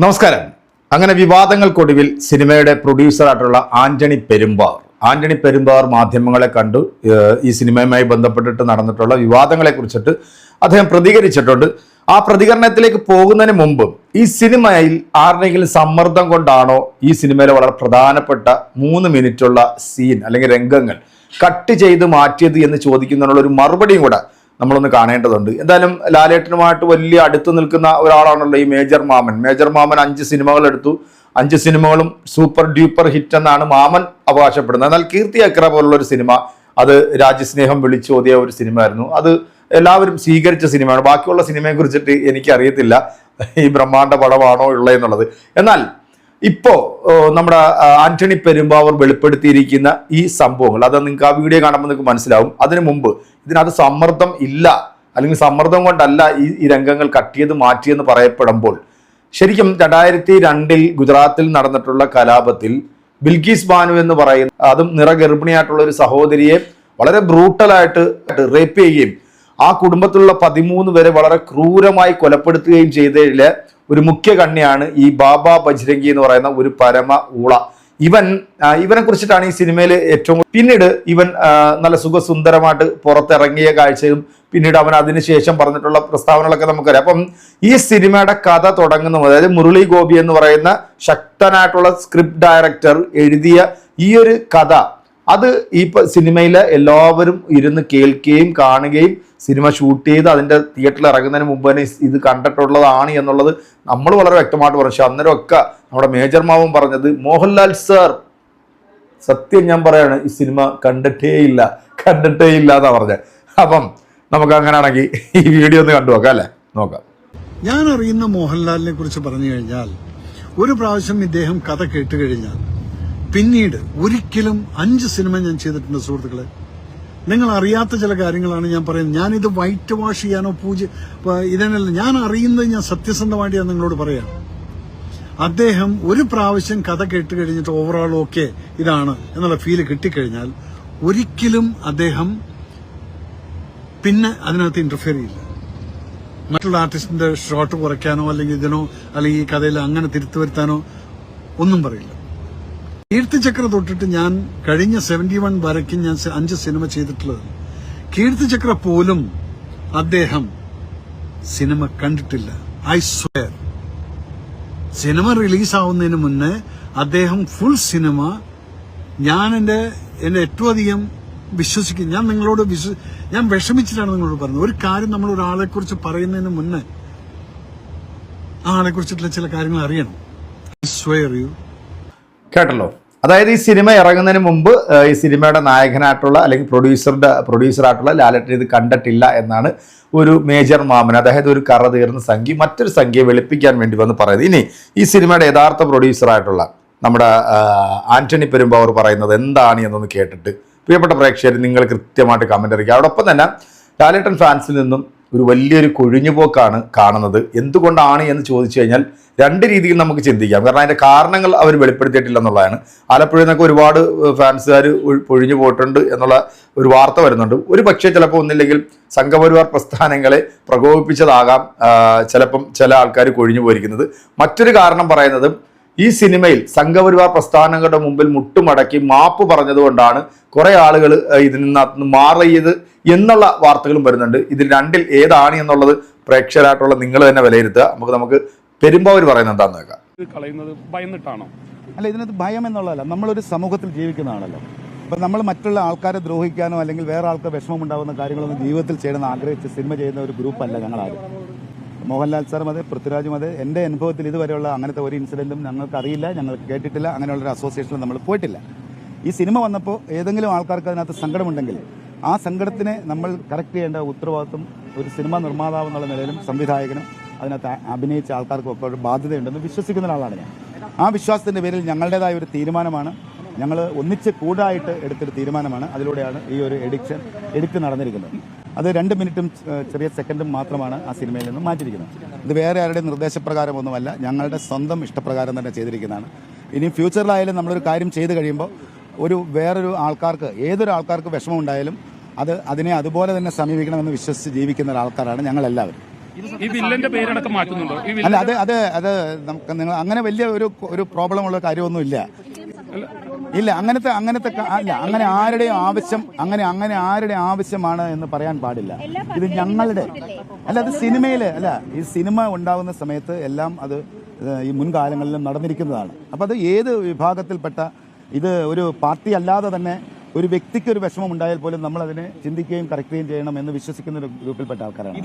നമസ്കാരം. അങ്ങനെ വിവാദങ്ങൾക്കൊടുവിൽ സിനിമയുടെ പ്രൊഡ്യൂസറായിട്ടുള്ള ആന്റണി പെരുമ്പാർ ആന്റണി പെരുമ്പാർ മാധ്യമങ്ങളെ കണ്ടു. ഈ സിനിമയുമായി ബന്ധപ്പെട്ടിട്ട് നടന്നിട്ടുള്ള വിവാദങ്ങളെ കുറിച്ചിട്ട് അദ്ദേഹം പ്രതികരിച്ചിട്ടുണ്ട്. ആ പ്രതികരണത്തിലേക്ക് പോകുന്നതിന് മുമ്പ് ഈ സിനിമയിൽ ആരുടെയെങ്കിലും സമ്മർദ്ദം കൊണ്ടാണോ ഈ സിനിമയിലെ വളരെ പ്രധാനപ്പെട്ട മൂന്ന് മിനിറ്റുള്ള സീൻ അല്ലെങ്കിൽ രംഗങ്ങൾ കട്ട് ചെയ്ത് മാറ്റിയത് എന്ന് ചോദിക്കുന്നതിനുള്ള ഒരു മറുപടിയും കൂടെ നമ്മളൊന്ന് കാണേണ്ടതുണ്ട്. എന്തായാലും ലാലേട്ടനുമായിട്ട് വലിയ അടുത്ത് നിൽക്കുന്ന ഒരാളാണല്ലോ ഈ മേജർ മാമൻ. മേജർ മാമൻ അഞ്ച് സിനിമകൾ എടുത്തു. അഞ്ച് സിനിമകളും സൂപ്പർ ഡ്യൂപ്പർ ഹിറ്റ് എന്നാണ് മാമൻ അവകാശപ്പെടുന്നത്. എന്നാൽ കീർത്തി അക്ര പോലുള്ള ഒരു സിനിമ അത് രാജ്യസ്നേഹം വിളിച്ചോതിയ ഒരു സിനിമ ആയിരുന്നു അത് എല്ലാവരും സ്വീകരിച്ച സിനിമയാണ്. ബാക്കിയുള്ള സിനിമയെ കുറിച്ചിട്ട് എനിക്കറിയത്തില്ല ഈ ബ്രഹ്മാണ്ഡ പടമാണോ ഉള്ളതെന്നുള്ളത്. എന്നാൽ ഇപ്പോ നമ്മുടെ ആന്റണി പെരുമ്പാവൂർ വെളിപ്പെടുത്തിയിരിക്കുന്ന ഈ സംഭവങ്ങൾ അത് നിങ്ങൾക്ക് ആ വീഡിയോ കാണുമ്പോൾ നിങ്ങൾക്ക് മനസ്സിലാവും. അതിനു മുമ്പ് ഇതിനകത്ത് സമ്മർദ്ദം ഇല്ല അല്ലെങ്കിൽ സമ്മർദ്ദം കൊണ്ടല്ല ഈ ഈ രംഗങ്ങൾ കട്ടിയത് മാറ്റിയെന്ന് പറയപ്പെടുമ്പോൾ ശരിക്കും രണ്ടായിരത്തി രണ്ടിൽ ഗുജറാത്തിൽ നടന്നിട്ടുള്ള കലാപത്തിൽ ബിൽഗീസ് ബാനു എന്ന് പറയുന്ന അതും നിറഗർഭിണിയായിട്ടുള്ള ഒരു സഹോദരിയെ വളരെ ബ്രൂട്ടലായിട്ട് റേപ്പ് ചെയ്യുകയും ആ കുടുംബത്തിലുള്ള പതിമൂന്ന് പേരെ വളരെ ക്രൂരമായി കൊലപ്പെടുത്തുകയും ചെയ്തതിലെ ഒരു മുഖ്യ കണ്ണിയാണ് ഈ ബാബ ബജ്രംഗി എന്ന് പറയുന്ന ഒരു പരമ ഊള. ഇവൻ ഇവനെ കുറിച്ചിട്ടാണ് ഈ സിനിമയിൽ ഏറ്റവും പിന്നീട് ഇവൻ നല്ല സുഖസുന്ദരമായിട്ട് പുറത്തിറങ്ങിയ കാഴ്ചയും പിന്നീട് അവൻ അതിനുശേഷം പറഞ്ഞിട്ടുള്ള പ്രസ്താവനകളൊക്കെ നമുക്കറിയാം. അപ്പം ഈ സിനിമയുടെ കഥ തുടങ്ങുന്ന അതായത് മുരളി ഗോപി എന്ന് പറയുന്ന ശക്തനായിട്ടുള്ള സ്ക്രിപ്റ്റ് ഡയറക്ടർ എഴുതിയ ഈ ഒരു കഥ അത് ഈ സിനിമയിൽ എല്ലാവരും ഇരുന്ന് കേൾക്കുകയും കാണുകയും സിനിമ ഷൂട്ട് ചെയ്ത് അതിന്റെ തിയേറ്ററിൽ ഇറങ്ങുന്നതിന് മുമ്പ് തന്നെ ഇത് കണ്ടിട്ടുള്ളതാണ് എന്നുള്ളത് നമ്മൾ വളരെ വ്യക്തമായിട്ട് പറഞ്ഞു അന്നേരമൊക്കെ നമ്മുടെ മേജർ മാവും പറഞ്ഞത് മോഹൻലാൽ സാർ സത്യം ഞാൻ പറയാണ് ഈ സിനിമ കണ്ടിട്ടേ ഇല്ല കണ്ടിട്ടേ ഇല്ല എന്നാ പറഞ്ഞത് അപ്പം നമുക്ക് അങ്ങനെയാണെങ്കിൽ ഈ വീഡിയോ ഒന്ന് കണ്ടു നോക്കാം അല്ലേ? നോക്കാം. ഞാൻ അറിയുന്ന മോഹൻലാലിനെ കുറിച്ച് പറഞ്ഞു കഴിഞ്ഞാൽ ഒരു പ്രാവശ്യം ഇദ്ദേഹം കഥ കേട്ട് കഴിഞ്ഞാൽ പിന്നീട് ഒരിക്കലും അഞ്ച് സിനിമ ഞാൻ ചെയ്തിട്ടുണ്ട് സുഹൃത്തുക്കളെ. നിങ്ങൾ അറിയാത്ത ചില കാര്യങ്ങളാണ് ഞാൻ പറയുന്നത്. ഞാനിത് വൈറ്റ് വാഷ് ചെയ്യാനോ പൂജ ഇതിനല്ല ഞാൻ അറിയുന്നത് ഞാൻ സത്യസന്ധമായിട്ട് ഞാൻ നിങ്ങളോട് പറയാം. അദ്ദേഹം ഒരു പ്രാവശ്യം കഥ കേട്ട് കഴിഞ്ഞിട്ട് ഓവറോൾ ഓക്കെ ഇതാണ് എന്നുള്ള ഫീൽ കിട്ടിക്കഴിഞ്ഞാൽ ഒരിക്കലും അദ്ദേഹം പിന്നെ അതിനകത്ത് ഇന്റർഫിയർ ചെയ്യില്ല. മറ്റുള്ള ആർട്ടിസ്റ്റിന്റെ ഷോട്ട് കുറയ്ക്കാനോ അല്ലെങ്കിൽ ഇതിനോ അല്ലെങ്കിൽ ഈ കഥയിൽ അങ്ങനെ തിരുത്തു വരുത്താനോ ഒന്നും പറയില്ല. കീർത്തിചക്ര തൊട്ടിട്ട് ഞാൻ കഴിഞ്ഞ സെവന്റി വൺ വരയ്ക്കും ഞാൻ അഞ്ച് സിനിമ ചെയ്തിട്ടുള്ളത്. കീർത്തിചക്ര പോലും അദ്ദേഹം സിനിമ കണ്ടിട്ടില്ല. ഐ സ്വയർ സിനിമ റിലീസാവുന്നതിന് മുന്നേ അദ്ദേഹം ഫുൾ സിനിമ ഞാൻ എന്റെ എന്നെ ഏറ്റവും അധികം വിശ്വസിക്കും. ഞാൻ നിങ്ങളോട് വിശ്വ ഞാൻ വിഷമിച്ചിട്ടാണ് നിങ്ങളോട് പറഞ്ഞത്. ഒരു കാര്യം നമ്മൾ ഒരാളെ കുറിച്ച് പറയുന്നതിന് മുന്നേ ആ ആളെ കുറിച്ചിട്ടുള്ള ചില കാര്യങ്ങൾ അറിയണം. ഐ സ്വയർ യു കേട്ടല്ലോ. അതായത് ഈ സിനിമ ഇറങ്ങുന്നതിന് മുമ്പ് ഈ സിനിമയുടെ നായകനായിട്ടുള്ള അല്ലെങ്കിൽ പ്രൊഡ്യൂസറുടെ പ്രൊഡ്യൂസറായിട്ടുള്ള ലാലട്ടൻ ഇത് കണ്ടിട്ടില്ല എന്നാണ് ഒരു മേജർ മാമൻ അതായത് ഒരു കറ തീർന്ന സംഖ്യ മറ്റൊരു സംഖ്യയെ വെളുപ്പിക്കാൻ വേണ്ടി വന്ന് പറയുന്നത്. ഇനി ഈ സിനിമയുടെ യഥാർത്ഥ പ്രൊഡ്യൂസറായിട്ടുള്ള നമ്മുടെ ആന്റണി പെരുമ്പാവൂർ പറയുന്നത് എന്താണ് എന്നൊന്ന് കേട്ടിട്ട് പ്രിയപ്പെട്ട പ്രേക്ഷകർ നിങ്ങൾ കൃത്യമായിട്ട് കമന്റ് അറിയിക്കുക. അതോടൊപ്പം തന്നെ ലാലേട്ടൻ ഫാൻസിൽ നിന്നും ഒരു വലിയൊരു കൊഴിഞ്ഞുപോക്കാണ് കാണുന്നത്. എന്തുകൊണ്ടാണ് എന്ന് ചോദിച്ചു കഴിഞ്ഞാൽ രണ്ട് രീതിയിൽ നമുക്ക് ചിന്തിക്കാം. കാരണം അതിന്റെ കാരണങ്ങൾ അവർ വെളിപ്പെടുത്തിയിട്ടില്ല എന്നുള്ളതാണ് ആലപ്പുഴയിൽ നിന്നൊക്കെ ഒരുപാട് ഫാൻസുകാർ പൊഴിഞ്ഞു പോയിട്ടുണ്ട് എന്നുള്ള ഒരു വാർത്ത വരുന്നുണ്ട്. ഒരു പക്ഷേ ചിലപ്പോൾ ഒന്നില്ലെങ്കിൽ സംഘപരിവാർ പ്രസ്ഥാനങ്ങളെ പ്രകോപിപ്പിച്ചതാകാം. ചിലപ്പം ചില ആൾക്കാർ കൊഴിഞ്ഞു പോയിരിക്കുന്നത്. മറ്റൊരു കാരണം പറയുന്നത് ഈ സിനിമയിൽ സംഘപരിവാർ പ്രസ്ഥാനങ്ങളുടെ മുമ്പിൽ മുട്ടുമടക്കി മാപ്പ് പറഞ്ഞതുകൊണ്ടാണ് കുറെ ആളുകൾ ഇതിൽ നിന്ന് മാറിയത് എന്നുള്ള വാർത്തകളും വരുന്നുണ്ട്. ഇതിൽ രണ്ടിൽ ഏതാണ് എന്നുള്ളത് പ്രേക്ഷകരായിട്ടുള്ള നിങ്ങൾ തന്നെ വിലയിരുത്തുക. നമുക്ക് നമുക്ക് പെരുമ്പാവൂർ പറയുന്നത് എന്താന്ന് നോക്കാം. കളയുന്നത് ഭയന്നിട്ടാണോ? അല്ല ഇതിനകത്ത് ഭയം എന്നുള്ളതല്ല. നമ്മളൊരു സമൂഹത്തിൽ ജീവിക്കുന്നതാണല്ലോ. അപ്പം നമ്മൾ മറ്റുള്ള ആൾക്കാരെ ദ്രോഹിക്കാനോ അല്ലെങ്കിൽ വേറെ ആൾക്ക് വിഷമമുണ്ടാകുന്ന കാര്യങ്ങളൊന്നും ജീവിതത്തിൽ ചെയ്യണമെന്ന് ആഗ്രഹിച്ച് സിനിമ ചെയ്യുന്ന ഒരു ഗ്രൂപ്പല്ല ഞങ്ങളാരും. മോഹൻലാൽ സാറും അതെ പൃഥ്വിരാജും അതെ എന്റെ അനുഭവത്തിൽ ഇതുവരെയുള്ള അങ്ങനത്തെ ഒരു ഇൻസിഡന്റും ഞങ്ങൾക്ക് അറിയില്ല ഞങ്ങൾ കേട്ടിട്ടില്ല അങ്ങനെയുള്ള ഒരു അസോസിയേഷനിൽ നമ്മൾ പോയിട്ടില്ല. ഈ സിനിമ വന്നപ്പോൾ ഏതെങ്കിലും ആൾക്കാർക്ക് അതിനകത്ത് സങ്കടമുണ്ടെങ്കിൽ ആ സങ്കടത്തിനെ നമ്മൾ കറക്റ്റ് ചെയ്യേണ്ട ഉത്തരവാദിത്വം ഒരു സിനിമ നിർമ്മാതാവ് എന്നുള്ള നിലയിലും സംവിധായകനും അതിനകത്ത് അഭിനയിച്ച ആൾക്കാർക്കും ഒക്കെ ഒരു ബാധ്യതയുണ്ടെന്ന് വിശ്വസിക്കുന്ന ഒരാളാണ് ഞാൻ. ആ വിശ്വാസത്തിന്റെ പേരിൽ ഞങ്ങളുടേതായ ഒരു തീരുമാനമാണ്. ഞങ്ങൾ ഒന്നിച്ച് കൂടായിട്ട് എടുത്തൊരു തീരുമാനമാണ്. അതിലൂടെയാണ് ഈ ഒരു എഡിക്ഷൻ എഡിക്റ്റ് നടന്നിരിക്കുന്നത്. അത് രണ്ട് മിനിറ്റും ചെറിയ സെക്കൻഡും മാത്രമാണ് ആ സിനിമയിൽ നിന്നും മാറ്റിയിരിക്കുന്നത്. ഇത് വേറെ ആരുടെ നിർദ്ദേശപ്രകാരമൊന്നുമല്ല ഞങ്ങളുടെ സ്വന്തം ഇഷ്ടപ്രകാരം തന്നെ ചെയ്തിരിക്കുന്നതാണ്. ഇനി ഫ്യൂച്ചറിലായാലും നമ്മളൊരു കാര്യം ചെയ്ത് കഴിയുമ്പോൾ ഒരു വേറൊരു ആൾക്കാർക്ക് ഏതൊരു ആൾക്കാർക്ക് വിഷമം ഉണ്ടായാലും അത് അതിനെ അതുപോലെ തന്നെ സമീപിക്കണമെന്ന് വിശ്വസിച്ച് ജീവിക്കുന്ന ഒരാൾക്കാരാണ് ഞങ്ങളെല്ലാവരും. ഈ വില്ലന്റെ പേരടക്കം മാറ്റുന്നുണ്ടോ? ഈ അല്ല അത് അത് അത് നമുക്ക് നിങ്ങൾ അങ്ങനെ വലിയ ഒരു ഒരു പ്രോബ്ലം ഉള്ള കാര്യമൊന്നുമില്ല ഇല്ല അങ്ങനത്തെ അങ്ങനത്തെ അല്ല അങ്ങനെ ആരുടെയും ആവശ്യം അങ്ങനെ അങ്ങനെ ആരുടെ ആവശ്യമാണ് എന്ന് പറയാൻ പാടില്ല. ഇത് ഞങ്ങളുടെ അല്ല അത് സിനിമയിൽ അല്ല ഈ സിനിമ ഉണ്ടാകുന്ന സമയത്ത് എല്ലാം അത് ഈ മുൻകാലങ്ങളിലും നടന്നിരിക്കുന്നതാണ്. അപ്പോൾ അത് ഏത് വിഭാഗത്തിൽപ്പെട്ട ഇത് ഒരു പാർട്ടി അല്ലാതെ തന്നെ ഒരു വ്യക്തിക്ക് ഒരു വിഷമം ഉണ്ടായാൽ പോലും നമ്മൾ അതിനെ ചിന്തിക്കുകയും കറക്റ്റുകയും ചെയ്യണം എന്ന് വിശ്വസിക്കുന്ന ഒരു ഗ്രൂപ്പിൽപ്പെട്ട ആൾക്കാരാണ്.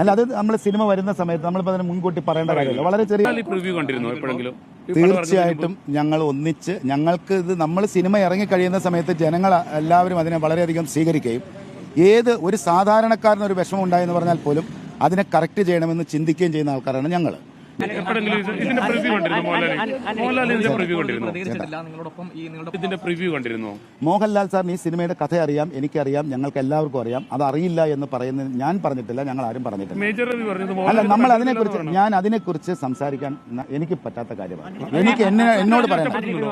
അല്ല അത് നമ്മൾ സിനിമ വരുന്ന സമയത്ത് നമ്മളിപ്പോൾ അതിന് മുൻകൂട്ടി പറയേണ്ട കാര്യമില്ല. വളരെ ചെറിയ തീർച്ചയായിട്ടും ഞങ്ങൾ ഒന്നിച്ച് ഞങ്ങൾക്ക് ഇത് നമ്മൾ സിനിമ ഇറങ്ങി കഴിയുന്ന സമയത്ത് ജനങ്ങൾ എല്ലാവരും അതിനെ വളരെയധികം സ്വീകരിക്കുകയും ഏത് ഒരു സാധാരണക്കാരനൊരു വിഷമം ഉണ്ടായെന്ന് പറഞ്ഞാൽ പോലും അതിനെ കറക്റ്റ് ചെയ്യണമെന്ന് ചിന്തിക്കുകയും ചെയ്യുന്ന ആൾക്കാരാണ് ഞങ്ങൾ എപ്പോഴെങ്കിലും ഇതിന്റെ പ്രിവ്യൂ കണ്ടിരുന്നു മോഹൻലാൽ മോഹൻലാൽ ഇതിന്റെ പ്രിവ്യൂ കണ്ടിരുന്നു? ഇതിന്റെ പ്രിവ്യൂ കണ്ടിരുന്നു? മോഹൻലാൽ സാറിന് ഈ സിനിമയുടെ കഥ അറിയാം എനിക്കറിയാം ഞങ്ങൾക്ക് എല്ലാവർക്കും അറിയാം. അത് അറിയില്ല എന്ന് പറയുന്നത് ഞാൻ പറഞ്ഞിട്ടില്ല ഞങ്ങൾ ആരും പറഞ്ഞിട്ടില്ല. അല്ല നമ്മൾ അതിനെക്കുറിച്ച് ഞാൻ അതിനെക്കുറിച്ച് സംസാരിക്കാൻ എനിക്ക് പറ്റാത്ത കാര്യമാണ്. എനിക്ക് എന്നെ എന്നോട് പൃഥ്വി-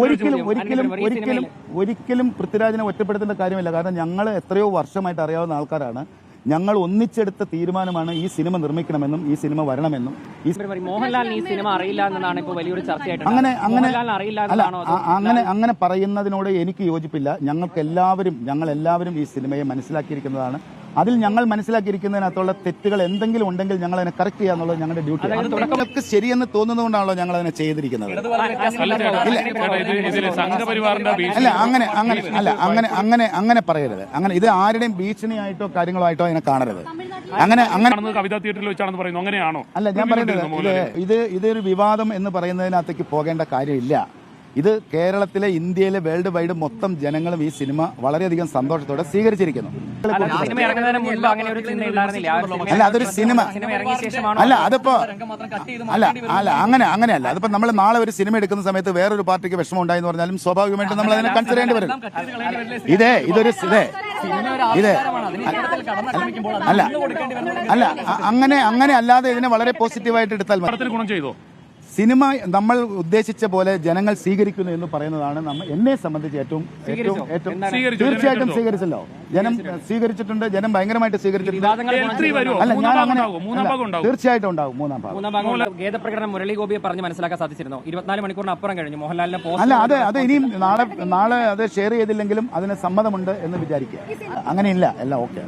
ഒരിക്കലും ഒരിക്കലും ഒരിക്കലും ഒരിക്കലും പൃഥ്വിരാജിനെ ഒറ്റപ്പെടുത്തേണ്ട കാര്യമില്ല. കാരണം ഞങ്ങൾ എത്രയോ വർഷമായിട്ട് അറിയാവുന്ന ആൾക്കാരാണ്. ഞങ്ങൾ ഒന്നിച്ചെടുത്ത തീരുമാനമാണ് ഈ സിനിമ നിർമ്മിക്കണമെന്നും ഈ സിനിമ വരണമെന്നും. ഈ ഇവർ മോഹൻലാലിന് ഈ സിനിമ അറിയില്ല എന്നതാണ് ഇപ്പോൾ വലിയൊരു ചർച്ചയായിട്ട് അങ്ങനെ അങ്ങനെ അങ്ങനെ അങ്ങനെ പറയുന്നതിനോട് എനിക്ക് യോജിപ്പില്ല. ഞങ്ങൾക്ക് എല്ലാവരും ഞങ്ങൾ എല്ലാവരും ഈ സിനിമയെ മനസ്സിലാക്കിയിരിക്കുന്നതാണ്. അതിൽ ഞങ്ങൾ മനസ്സിലാക്കിയിരിക്കുന്നതിനകത്തുള്ള തെറ്റുകൾ എന്തെങ്കിലും ഉണ്ടെങ്കിൽ ഞങ്ങൾ അതിനെ കറക്റ്റ് ചെയ്യാന്നുള്ളത് ഞങ്ങളുടെ ഡ്യൂട്ടി തുടക്കമൊക്കെ ശരിയെന്ന് തോന്നുന്നതുകൊണ്ടാണല്ലോ ഞങ്ങൾ അതിനെ ചെയ്തിരിക്കുന്നത്. അല്ല അങ്ങനെ അങ്ങനെ അല്ല അങ്ങനെ അങ്ങനെ അങ്ങനെ പറയരുത്. അങ്ങനെ ഇത് ആരുടെയും ഭീഷണിയായിട്ടോ കാര്യങ്ങളോ ആയിട്ടോ അതിനെ കാണരുത്. അങ്ങനെ അങ്ങനെ കവിതാ തിയേറ്ററിൽ വെച്ചാണെന്ന് പറയുന്നു. അങ്ങനെയാണോ? അല്ല ഞാൻ പറയുന്നത്? ഇത് ഇതൊരു വിവാദം എന്ന് പറയുന്നതിനകത്തേക്ക് പോകേണ്ട കാര്യമില്ല. ഇത് കേരളത്തിലെ ഇന്ത്യയിലെ വേൾഡ് വൈഡ് മൊത്തം ജനങ്ങളും ഈ സിനിമ വളരെയധികം സന്തോഷത്തോടെ സ്വീകരിച്ചിരിക്കുന്നു. അല്ല, ആ സിനിമ അങ്ങനെ ഒരു ചിന്ത ഉണ്ടായിരുന്നില്ല. ആ ഒരു സിനിമ- അല്ല അതൊരു സിനിമ അല്ല അതിപ്പോ അല്ല അല്ല അങ്ങനെ അങ്ങനെയല്ല. അതിപ്പോ നമ്മൾ നാളെ ഒരു സിനിമ എടുക്കുന്ന സമയത്ത് വേറൊരു പാർട്ടിക്ക് വിഷമം ഉണ്ടായെന്ന് പറഞ്ഞാലും സ്വാഭാവികമായിട്ടും നമ്മൾ അതിനെ കൺസിഡർ ചെയ്യേണ്ടി വരും. ഇതേ ഇതൊരു ഇതേ. ഇതേ. അല്ല അല്ല അങ്ങനെ അങ്ങനെ അല്ലാതെ ഇതിനെ വളരെ പോസിറ്റീവായിട്ട് എടുത്താൽ മതി. സിനിമ നമ്മൾ ഉദ്ദേശിച്ച പോലെ ജനങ്ങൾ സ്വീകരിക്കുന്നു എന്ന് പറയുന്നതാണ് നമ്മൾ എന്നെ സംബന്ധിച്ച് ഏറ്റവും ഏറ്റവും ഏറ്റവും സ്വീകരിച്ചു, തീർച്ചയായിട്ടും ജനം സ്വീകരിച്ചല്ലോ. ജനം സ്വീകരിച്ചിട്ടുണ്ട്? ജനം ഭയങ്കരമായിട്ട് സ്വീകരിച്ചിട്ടുണ്ട്. വിവാദങ്ങൾ എൽ3 അല്ല മൂന്നാം ഞാൻ ഭാഗം അങ്ങനെ അല്ല, തീർച്ചയായിട്ടും ഉണ്ടാവും മൂന്നാം ഭാഗം. മൂന്നാം ഭാഗം ഗേദപ്രകടനം മുരളി ഗോപിയെ പറഞ്ഞ് മനസ്സിലാക്കാൻ സാധിച്ചിരുന്നു? ഇരുപത്തിനാല് മണിക്കൂറിന് അപ്പുറം കഴിഞ്ഞു മോഹൻലാലിന്റെ അല്ല പോസ്റ്റ് അത് അത് ഇനിയും നാളെ നാളെ അത് ഷെയർ ചെയ്തില്ലെങ്കിലും അതിന് സമ്മതമുണ്ട് എന്ന് വിചാരിക്കുക. അങ്ങനെയില്ല. എല്ലാം ഓക്കെ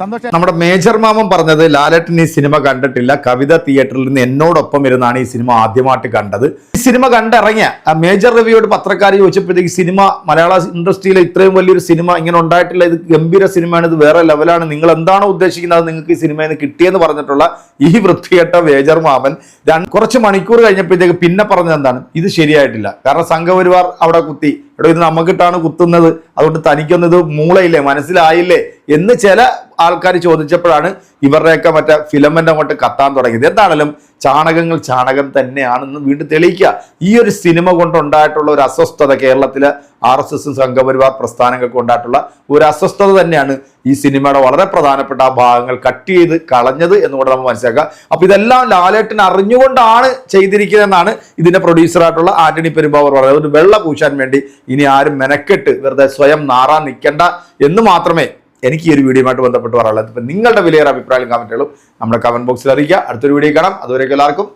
സന്തോഷം. നമ്മുടെ മേജർ മാമൻ പറഞ്ഞത് ലാലേട്ടൻ ഈ സിനിമ കണ്ടിട്ടില്ല. കവിത തിയേറ്ററിൽ നിന്ന് എന്നോടൊപ്പം ഇരുന്നാണ് ഈ സിനിമ ആദ്യമായിട്ട് കണ്ടത്. ഈ സിനിമ കണ്ടിറങ്ങിയ മേജർ രവിയോട് പത്രക്കാർ ചോദിച്ചപ്പോഴത്തേക്ക് സിനിമ മലയാള ഇൻഡസ്ട്രിയിൽ ഇത്രയും വലിയൊരു സിനിമ ഇങ്ങനെ ഉണ്ടായിട്ടില്ല. ഇത് ഗംഭീര സിനിമയാണ് ഇത് വേറെ ലെവലാണ്. നിങ്ങൾ എന്താണോ ഉദ്ദേശിക്കുന്നത്? നിങ്ങൾക്ക് ഈ സിനിമയിൽ നിന്ന് കിട്ടിയെന്ന് പറഞ്ഞിട്ടുള്ള ഈ വൃത്തികെട്ട മേജർ മാമൻ കുറച്ച് മണിക്കൂർ കഴിഞ്ഞപ്പോഴത്തേക്ക് പിന്നെ പറഞ്ഞത് എന്താണ്? ഇത് ശരിയായിട്ടില്ല. കാരണം സംഘപരിവാർ അവിടെ കുത്തി. എടോ ഇത് നമുക്കിട്ടാണ് കുത്തുന്നത്. അതുകൊണ്ട് തനിക്കൊന്നും ഇത് മൂളയില്ലേ? മനസ്സിലായില്ലേ? എന്ന് ചില ആൾക്കാർ ചോദിച്ചപ്പോഴാണ് ഇവരുടെയൊക്കെ മറ്റേ ഫിലമെന്റ് അങ്ങോട്ട് കത്താൻ തുടങ്ങിയത്. എന്താണെങ്കിലും ചാണകങ്ങൾ ചാണകം തന്നെയാണെന്ന് വീണ്ടും തെളിയിക്കുക. ഈ ഒരു സിനിമ കൊണ്ടുണ്ടായിട്ടുള്ള ഒരു അസ്വസ്ഥത കേരളത്തിലെ ആർ എസ് എസും സംഘപരിവാർ പ്രസ്ഥാനങ്ങൾക്ക് ഉണ്ടായിട്ടുള്ള ഒരു അസ്വസ്ഥത തന്നെയാണ് ഈ സിനിമയുടെ വളരെ പ്രധാനപ്പെട്ട ആ ഭാഗങ്ങൾ കട്ട് ചെയ്ത് കളഞ്ഞത് എന്നുകൂടെ നമ്മൾ മനസ്സിലാക്കുക. അപ്പൊ ഇതെല്ലാം ലാലേട്ടൻ അറിഞ്ഞുകൊണ്ടാണ് ചെയ്തിരിക്കുന്നതെന്നാണ് ഇതിന്റെ പ്രൊഡ്യൂസറായിട്ടുള്ള ആന്റണി പെരുമ്പാവർ പറയുന്നത്. അതുകൊണ്ട് വെള്ള പൂശാൻ വേണ്ടി ഇനി ആരും മെനക്കെട്ട് വെറുതെ സ്വയം നാറാൻ നിൽക്കേണ്ട എന്ന് മാത്രമേ എനിക്ക് ഈ ഒരു വീഡിയോയുമായിട്ട് ബന്ധപ്പെട്ട് പറയാനുള്ളത്. ഇപ്പം നിങ്ങളുടെ വിലയേറെ അഭിപ്രായം കമന്റുകളും നമ്മുടെ കമന്റ് ബോക്സിൽ അറിയിക്കുക. അടുത്തൊരു വീഡിയോ കാണാം. അതുവരെയൊക്കെ എല്ലാവർക്കും